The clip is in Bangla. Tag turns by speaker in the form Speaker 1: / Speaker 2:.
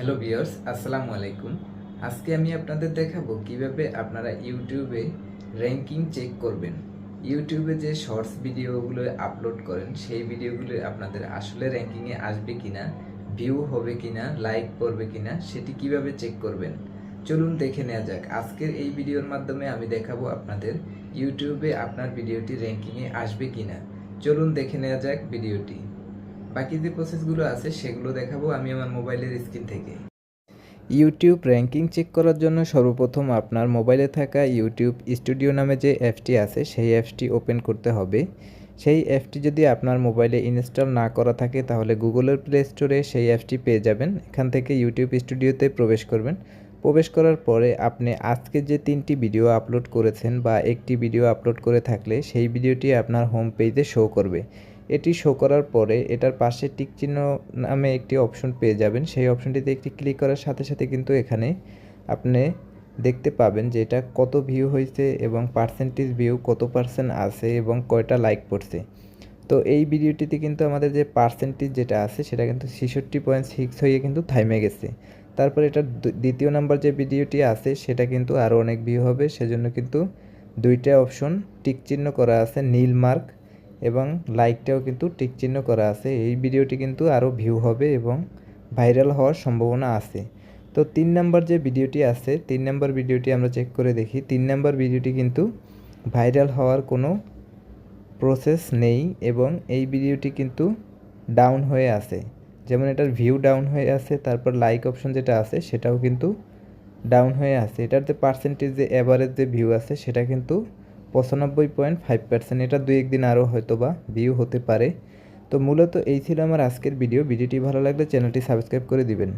Speaker 1: হ্যালো ভিউয়ার্স আসসালামু আলাইকুম। আজকে আমি আপনাদের দেখাবো কীভাবে আপনারা ইউটিউবে র্যাঙ্কিং চেক করবেন। ইউটিউবে যে শর্টস ভিডিওগুলো আপলোড করেন, সেই ভিডিওগুলো আপনাদের আসলে র্যাঙ্কিংয়ে আসবে কিনা ভিউ হবে কিনা লাইক পড়বে কিনা, সেটি কীভাবে চেক করবেন? চলুন দেখে নেওয়া যাক। আজকের এই ভিডিওর মাধ্যমে আমি দেখাবো আপনাদের ইউটিউবে আপনার ভিডিওটি র্যাঙ্কিংয়ে আসবে কিনা। চলুন দেখে নেওয়া যাক ভিডিওটি বাকি যে প্রসেসগুলো আছে, সেগুলো দেখাবো আমি আমার মোবাইলের স্ক্রিন থেকে। ইউটিউব র্যাঙ্কিং চেক করার জন্য সর্বপ্রথম আপনার মোবাইলে থাকা ইউটিউব স্টুডিও নামে যে অ্যাপটি আছে, সেই অ্যাপটি ওপেন করতে হবে। সেই অ্যাপটি যদি আপনার মোবাইলে ইনস্টল না করা থাকে, তাহলে গুগলের প্লে স্টোরে সেই অ্যাপটি পেয়ে যাবেন। এখান থেকে ইউটিউব স্টুডিওতে প্রবেশ করবেন। প্রবেশ করার পরে আপনি আজকে যে তিনটি ভিডিও আপলোড করেছেন বা একটি ভিডিও আপলোড করে থাকলে, সেই ভিডিওটি আপনার হোম পেজে শো করবে। এটি শো করার পরে এটার পাশে টিক চিহ্ন নামে একটি অপশন পেয়ে যাবেন। সেই অপশনটিতে একটি ক্লিক করার সাথে সাথে কিন্তু এখানে আপনি দেখতে পাবেন যে এটা কত ভিউ হয়েছে এবং পার্সেন্টেজ ভিউ কত পার্সেন্ট আছে এবং কয়টা লাইক পড়ছে। তো এই ভিডিওটিতে কিন্তু আমাদের যে পার্সেন্টেজ যেটা আছে, সেটা কিন্তু ছেষট্টি পয়েন্ট সিক্স হয়ে কিন্তু থাইমে গেছে। তারপর এটার দ্বিতীয় নাম্বার যে ভিডিওটি আছে, সেটা কিন্তু আরও অনেক ভিউ হবে। সেজন্য কিন্তু দুইটা অপশন টিক চিহ্ন করা আছে, নীল মার্ক এবং লাইকটাও কিন্তু টিক চিহ্ন করা আছে। এই ভিডিওটি কিন্তু আরও ভিউ হবে এবং ভাইরাল হওয়ার সম্ভাবনা আছে। তো তিন নাম্বার যে ভিডিওটি আছে, তিন নাম্বার ভিডিওটি আমরা চেক করে দেখি। তিন নাম্বার ভিডিওটি কিন্তু ভাইরাল হওয়ার কোনো প্রসেস নেই এবং এই ভিডিওটি কিন্তু ডাউন হয়ে আছে। যেমন এটার ভিউ ডাউন হয়ে আছে, তারপর লাইক অপশন যেটা আছে, সেটাও কিন্তু ডাউন হয়ে আছে। এটার যে পার্সেন্টেজ যে অ্যাভারেজ যে ভিউ আছে, সেটা কিন্তু পঁচানব্বই পয়েন্ট ফাইভ পার্সেন্ট। এটা দুই একদিন আরও হয়তো বা ভিউ হতে পারে। তো মূলত এই ছিল আমার আজকের ভিডিও। ভিডিওটি ভালো লাগলে চ্যানেলটি সাবস্ক্রাইব করে দিবেন।